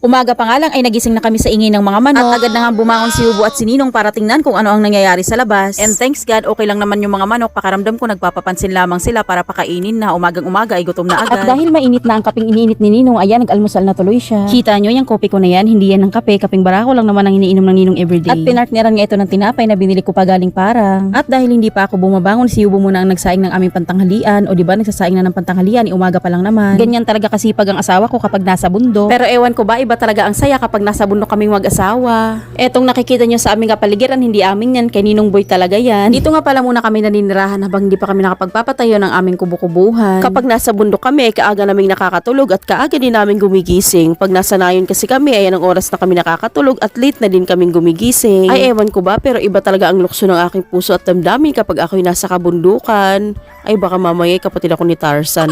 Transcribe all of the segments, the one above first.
Umaga pa nga lang ay nagising na kami sa ingay ng mga manok. At agad na nga bumangon si Hubo at si Ninong para tingnan kung ano ang nangyayari sa labas. And thanks God, okay lang naman yung mga manok. Pakaramdam ko nagpapapansin lamang sila para pakainin na umagang umaga ay gutom na agad. At dahil mainit na ang kaping iniinit ni Ninong, ayan, nag-almusal na tuloy siya. Kita nyo, yung kopi ko na yan, hindi yan ng kape, kaping barako lang naman ang iniinom ng Ninong everyday. At pinartneran nga ito ng tinapay na binili ko pa galing parang. At dahil hindi pa ako bumabangon, si Yubo muna ang nagsaing ng aming pantanghalian, o di ba nagsasaing na ng pantanghalian, eh, umaga pa lang naman. Ganyan talaga kasipag ang asawa ko kapag nasa bundok. Pero ewan ko ba, iba talaga ang saya kapag nasa bundok kaming mag-asawa. Etong nakikita nyo sa aming kapaligiran, hindi amin yan, kay Ninong Boy talaga yan. Dito nga pala muna kami naninirahan habang hindi pa kami nakapagpapatayo ng aming kubo-kubuhan. Kapag nasa bundok kami, kaaga naming nakakatulog at kaaga din namin gumigising. Pag nasa nayon kasi kami, ayan ang oras na kami nakakatulog at late na din kaming gumigising. Ay ewan ko ba, pero iba talaga ang lukso ng aking puso at damdamin kapag ako'y nasa kabundukan. Ay baka mamaya kapatid ako ni Tarzan.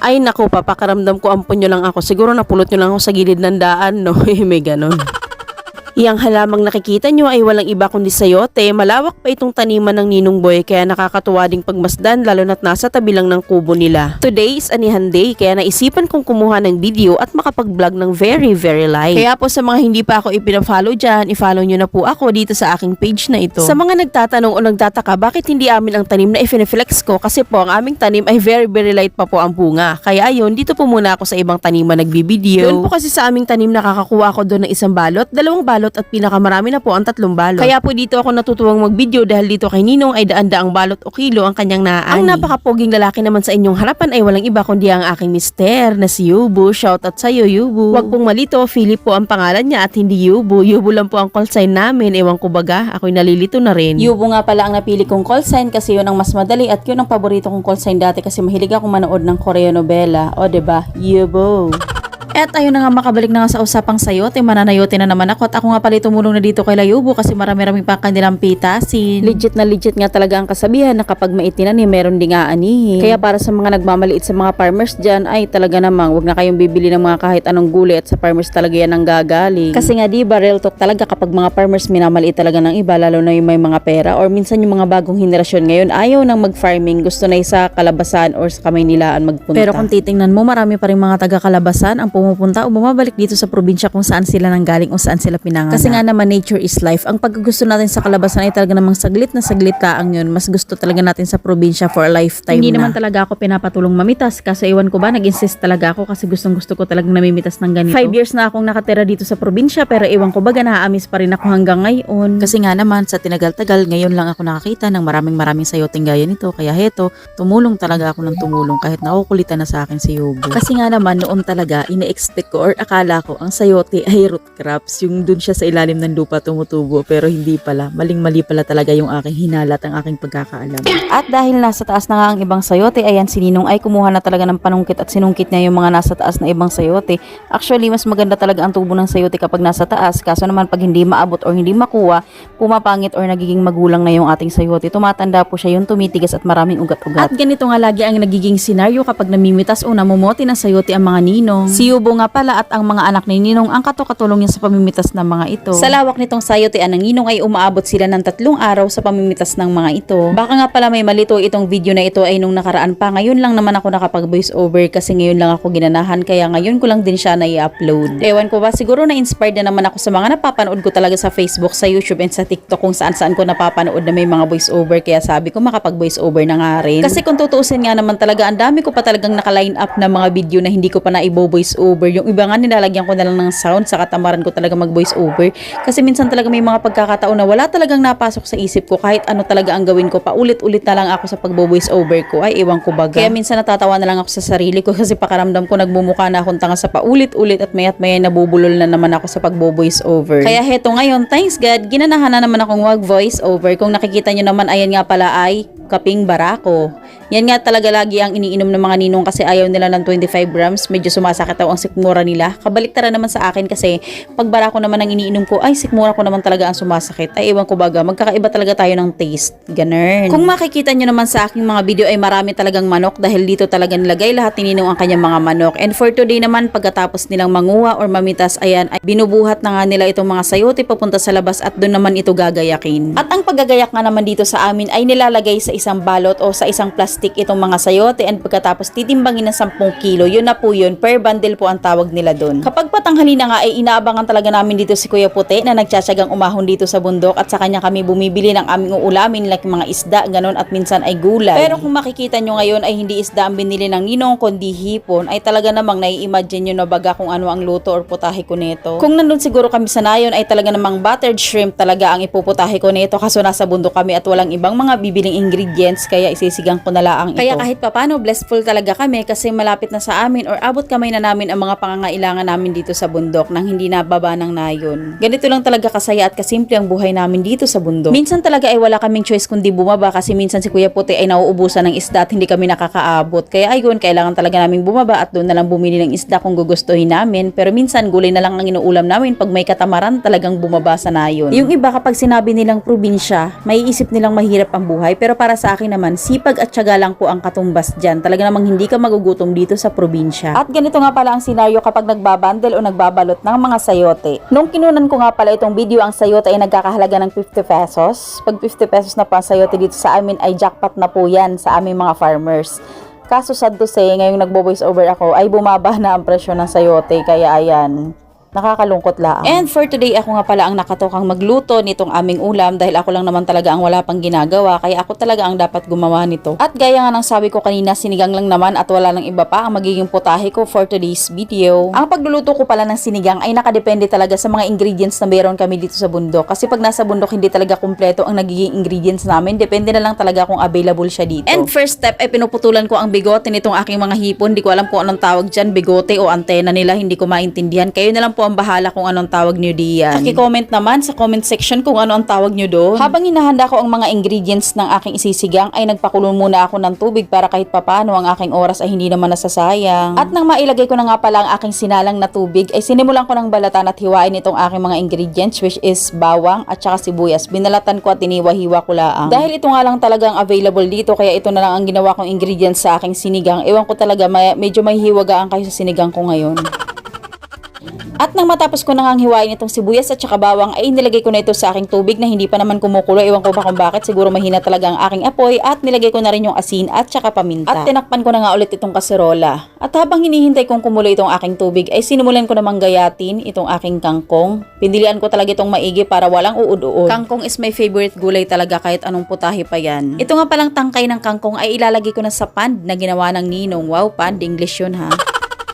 Ay naku, papakaramdam ko ampon nyo lang ako. Siguro napulot nyo lang ako sa gilid ng daan, no? May ganon. Iyang halamang nakikita nyo ay walang iba kundi sayote. Malawak pa itong taniman ng Ninong Boy kaya nakakatuwa ding pagmasdan lalo na't nasa tabi lang ng kubo nila. Today is anihan day kaya naisipan kong kumuha ng video at makapag-vlog ng very very live. Kaya po sa mga hindi pa ako ipina-follow dyan, i-follow nyo na po ako dito sa aking page na ito. Sa mga nagtatanong o nagtataka bakit hindi amin ang tanim na i-flex ko kasi po ang aming tanim ay very very light pa po ang bunga. Kaya ayun, dito po muna ako sa ibang taniman nagbibideo. Doon po kasi sa aming tanim nakakakuha ako doon ng isang balot, dalawang balot at pinakamarami na po ang tatlong balot. Kaya po dito ako natutuwang mag-video dahil dito kay Ninong ay daan-daang balot o kilo ang kanyang naaani. Ang napakapoging lalaki naman sa inyong harapan ay walang iba kundi ang aking mister na si Yubu. Shout out sa iyo Yubu. Huwag pong malito, Philip po ang pangalan niya at hindi Yubu. Yubu lang po ang call sign namin. Ewan ko baga, ako'y nalilito na rin. Yubo nga pala ang napili kong call sign kasi yun ang mas madali at yun ang paborito kong call sign dati kasi mahilig akong manood ng Korea novela. O ba? Yubo. At ayun na nga makabalik na nga sa usapang sayote, mananayote na naman ako at ako nga pala tumulong na dito kay Layubo kasi marami-rami pa kanilang pitasin. Legit na legit nga talaga ang kasabihan na kapag maitinan eh, meron ding aanihin. Kaya para sa mga nagmamaliit sa mga farmers dyan, ay talaga namang wag na kayong bibili ng mga kahit anong gulay at sa farmers talaga yan ang gagaling. Kasi nga di ba, real talk talaga kapag mga farmers minamaliit talaga ng iba, lalo na yung may mga pera or minsan yung mga bagong henerasyon ngayon ayaw nang mag-farming, gusto na sa kalabasan or sa Kamaynilaan magpunta. Pero kung titingnan mo, marami pa rin mga taga-kalabasan ang pumupunta o bumabalik dito sa probinsya kung saan sila nanggaling o saan sila pinanganak. Kasi nga naman nature is life. Ang paggusto natin sa kalabasan ay talaga namang saglit na saglit taang yun. Mas gusto talaga natin sa probinsya for a lifetime Hindi na. naman talaga ako pinapatulong mamitas kasi iwan ko ba, nag-insist talaga ako kasi gustong gusto ko talagang namimitas ng ganito. Five years na akong nakatira dito sa probinsya pero iwan ko ba, naamis pa rin ako hanggang ngayon. Kasi nga naman, sa tinagal-tagal, ngayon lang ako nakakita ng maraming maraming sayoting gaya nito. Kaya heto, tumulong talaga ako ng tumulong kahit nakukulitan na sa akin si Yobo. Kasi nga naman, noon talaga, ko or akala ko ang sayote ay root crops. Yung dun siya sa ilalim ng lupa tumutubo pero hindi pala. Maling-mali pala talaga yung aking hinalat, ang aking pagkakaalam. At dahil nasa taas na nga ang ibang sayote, ayan si Ninong ay kumuha na talaga ng panungkit at sinungkit niya yung mga nasa taas na ibang sayote. Actually, mas maganda talaga ang tubo ng sayote kapag nasa taas. Kaso naman pag hindi maabot or hindi makuha, pumapangit or nagiging magulang na yung ating sayote. Tumatanda po siya yung tumitigas at maraming ugat-ugat. At ganito nga lagi ang nagiging senaryo kapag namimitas o namumote ng sayote ang mga ninong. Si Yubo nga pala at ang mga anak ni Ninong ang katokatulong niya sa pamimitas ng mga ito. Sa lawak nitong sayotean ng ninong ay umaabot sila ng tatlong araw sa pamimitas ng mga ito. Baka nga pala may malito itong video na ito ay nung nakaraan pa. Ngayon lang naman ako nakapag voice over kasi ngayon lang ako ginanahan kaya ngayon ko lang din siya na i-upload. Ewan ko ba siguro na-inspired na naman ako sa mga napapanood ko talaga sa Facebook, sa YouTube and sa TikTok kung saan saan ko napapanood na may mga voice over kaya sabi ko makapag voice over na nga rin. Kasi kung tutuusin nga naman talaga ang dami ko pa talagang naka-line up na mga video na hindi ko pa na i-voice over. Yung iba nga nilalagyan ko na lang ng sound sa katamaran ko talaga mag voice over. Kasi minsan talaga may mga pagkakataon na wala talagang napasok sa isip ko. Kahit ano talaga ang gawin ko paulit-ulit na lang ako sa pagbo-voice over ko. Ay iwan ko baga. Kaya minsan natatawa na lang ako sa sarili ko kasi pakaramdam ko nagmumukha na akong tanga sa paulit-ulit at mayat maya nabubulol na naman ako sa pagbo-voice over. Kaya heto ngayon thanks God ginanahan na naman akong wag voice over. Kung nakikita nyo naman ayan nga pala ay kaping barako. Yan nga talaga lagi ang iniinom ng mga ninong kasi ayaw nila ng 25 grams. Medyo sumasakit daw ang sikmura nila. Kabaliktara naman sa akin kasi pag barako naman ang iniinom ko, ay sikmura ko naman talaga ang sumasakit. Ay ewan ko baga, magkakaiba talaga tayo ng taste. Ganun. Kung makikita nyo naman sa aking mga video ay marami talagang manok dahil dito talaga nilagay lahat ni ninong ang kanyang mga manok. And for today naman, pagkatapos nilang manguha or mamitas, ayan, ay binubuhat na nga nila itong mga sayote papunta sa labas at doon naman ito gagayakin. At ang paggagayak nga naman dito sa amin ay nilalagay sa isang balot o sa isang plastic plastic itong mga sayote and pagkatapos titimbangin ng 10 kilo, yun na po yun, per bundle po ang tawag nila doon. Kapag patanghali na nga ay inaabangan talaga namin dito si Kuya Puti na nagtsatsagang umahon dito sa bundok at sa kanya kami bumibili ng aming uulamin like mga isda, ganon at minsan ay gulay. Pero kung makikita nyo ngayon ay hindi isda ang binili ng ninong kundi hipon, ay talaga namang nai-imagine nyo na baga kung ano ang luto or putahe ko nito. Kung nandun siguro kami sa nayon ay talaga namang buttered shrimp talaga ang ipuputahe ko nito kaso nasa bundok kami at walang ibang mga bibiling ingredients kaya isisigang ko na ito. Kaya kahit papano blessful talaga kami kasi malapit na sa amin or abot kamay na namin ang mga pangangailangan namin dito sa bundok nang hindi nababa ng nayon. Ganito lang talaga kasaya at kasimple ang buhay namin dito sa bundok. Minsan talaga ay wala kaming choice kundi bumaba kasi minsan si Kuya Puti ay nauubusan ng isda at hindi kami nakakaabot. Kaya ayun, kailangan talaga namin bumaba at doon na lang bumili ng isda kung gugustuhin namin. Pero minsan gulay na lang ang inuulam namin pag may katamaran talagang bumaba sa nayon. Yung iba kapag sinabi nilang probinsya, may isip nilang mahirap ang buhay. Pero para sa akin naman, sipag at tiyaga lang po ang katumbas dyan. Talaga namang hindi ka magugutom dito sa probinsya. At ganito nga pala ang senaryo kapag nagbabandel o nagbabalot ng mga sayote. Nung kinunan ko nga pala itong video, ang sayote ay nagkakahalaga ng 50 pesos. Pag 50 pesos na po ang sayote dito sa amin ay jackpot na po yan sa aming mga farmers. Kaso sad to say, ngayong nagbo-voice over ako, ay bumaba na ang presyo ng sayote. Kaya ayan, nakakalungkot lang. And for today, ako nga pala ang nakatokang magluto nitong aming ulam dahil ako lang naman talaga ang wala pang ginagawa. Kaya ako talaga ang dapat gumawa nito. At gaya nga ng sabi ko kanina, sinigang lang naman at wala nang iba pa ang magiging putahe ko for today's video. Ang pagluluto ko pala ng sinigang ay nakadepende talaga sa mga ingredients na meron kami dito sa bundok. Kasi pag nasa bundok, hindi talaga kumpleto ang nagiging ingredients namin. Depende na lang talaga kung available siya dito. And first step ay pinuputulan ko ang bigote nitong aking mga hipon. Hindi ko alam kung anong tawag dyan, bigote o antena nila. Hindi ko maintindihan. Kayo na lang po ang bahala kung anong tawag nyo diyan. Paki-comment naman sa comment section kung ano ang tawag nyo doon. Habang hinahanda ko ang mga ingredients ng aking isisigang ay nagpakulo muna ako ng tubig para kahit papano ang aking oras ay hindi naman nasasayang. At nang mailagay ko na nga pala ang aking sinalang na tubig ay sinimulan ko ng balatan at hiwain itong aking mga ingredients which is bawang at saka sibuyas. Binalatan ko at tiniwa-hiwa ko laang. Dahil ito nga lang talagang available dito kaya ito na lang ang ginawa kong ingredients sa aking sinigang. Ewan ko talaga may, medyo may hiwagaan kayo sa sinigang ko ngayon. At nang matapos ko nang hiwain itong sibuyas at saka bawang ay nilagay ko na ito sa aking tubig na hindi pa naman kumukulo. Ewan ko ba kung bakit. Siguro mahina talaga ang aking apoy. At nilagay ko na rin yung asin at saka paminta. At tinakpan ko na nga ulit itong kaserola. At habang hinihintay kong kumulo itong aking tubig ay sinimulan ko namang gayatin itong aking kangkong. Pindilian ko talaga itong maigi para walang uud-uod. Kangkong is my favorite gulay talaga kahit anong putahe pa yan. Ito nga palang tangkay ng kangkong ay ilalagay ko na sa pand na ginawa ng ninong. Wow, pand. English yun ha.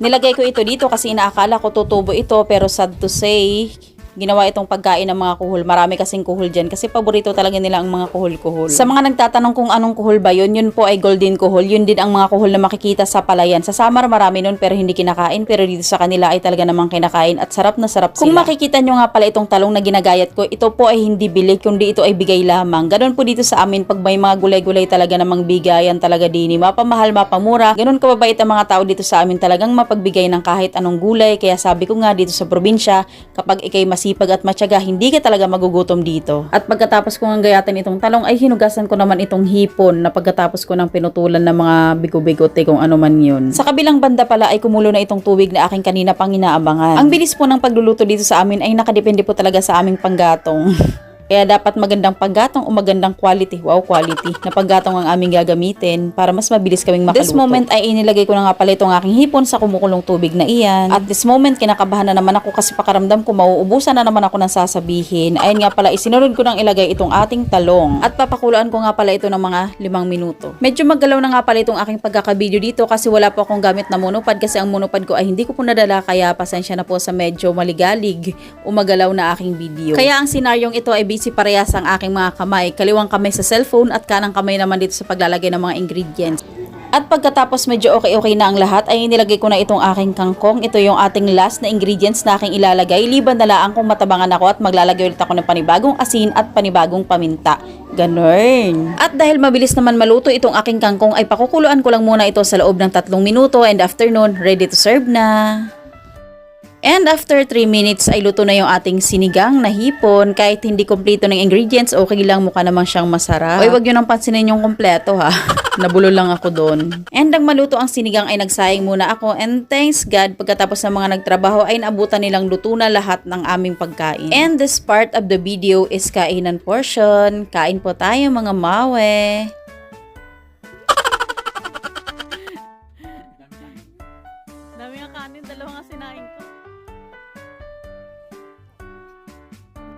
Nilagay ko ito dito kasi inaakala ko tutubo ito pero sad to say, ginawa itong pagkain ng mga kuhol. Marami kasing kuhol dyan kasi paborito talaga nila ang mga kuhol-kuhol. Sa mga nagtatanong kung anong kuhol ba yun, yun po ay golden kuhol. Yun din ang mga kuhol na makikita sa palayan. Sa Samar marami nun pero hindi kinakain pero dito sa kanila ay talaga namang kinakain at sarap na sarap sila. Kung makikita nyo nga pala itong talong na ginagayat ko, ito po ay hindi bili kundi ito ay bigay lamang. Ganon po dito sa amin pag may mga gulay-gulay talaga namang bigayan talaga dini. Mapamahal, mapamura. Ganon kababait ang mga tao dito sa amin talagang mapagbigay ng kahit anong gulay. Kaya sabi ko nga dito sa probinsya, kapag ikay masipag at matyaga, hindi ka talaga magugutom dito. At pagkatapos ko ng gayatin itong talong, ay hinugasan ko naman itong hipon na pagkatapos ko ng pinutulan ng mga bigo-bigote kung ano man yun. Sa kabilang banda pala ay kumulo na itong tubig na aking kanina pang inaabangan. Ang bilis po ng pagluluto dito sa amin ay nakadepende po talaga sa aming panggatong. Kaya dapat magandang paggatong o magandang quality, wow quality, na paggatong ang aming gagamitin para mas mabilis kaming makaluto. This moment ay inilagay ko na nga pala itong aking hipon sa kumukulong tubig na iyan. At this moment, kinakabahan na naman ako kasi pakaramdam ko mauubusan na naman ako ng sasabihin. Ayun nga pala, isinunod ko nang ilagay itong ating talong. At papakuluan ko nga pala ito ng mga limang minuto. Medyo maggalaw na nga pala itong aking pagkakabideo dito kasi wala po akong gamit na monopod kasi ang monopod ko ay hindi ko po nadala kaya pasensya na po sa medyo maligalig umagalaw na aking video. Kaya ang senaryong ito ay busy parehas ang aking mga kamay. Kaliwang kamay sa cellphone at kanang kamay naman dito sa paglalagay ng mga ingredients. At pagkatapos medyo okay-okay na ang lahat ay inilagay ko na itong aking kangkong. Ito yung ating last na ingredients na aking ilalagay. Liban na lang kung matabangan ako at maglalagay ulit ako ng panibagong asin at panibagong paminta. Ganon. At dahil mabilis naman maluto itong aking kangkong ay pakukuluan ko lang muna ito sa loob ng tatlong minuto and after nun, ready to serve na. And after 3 minutes ay luto na yung ating sinigang na hipon. Kahit hindi kompleto ng ingredients, okay lang mukha namang siyang masarap. Oy, wag yun ang pansinin yung kompleto ha. Nabulo lang ako doon. And ang maluto ang sinigang ay nagsayang muna ako. And thanks God, pagkatapos ng mga nagtrabaho ay naabutan nilang luto na lahat ng aming pagkain. And this part of the video is kainan portion. Kain po tayo mga mawe.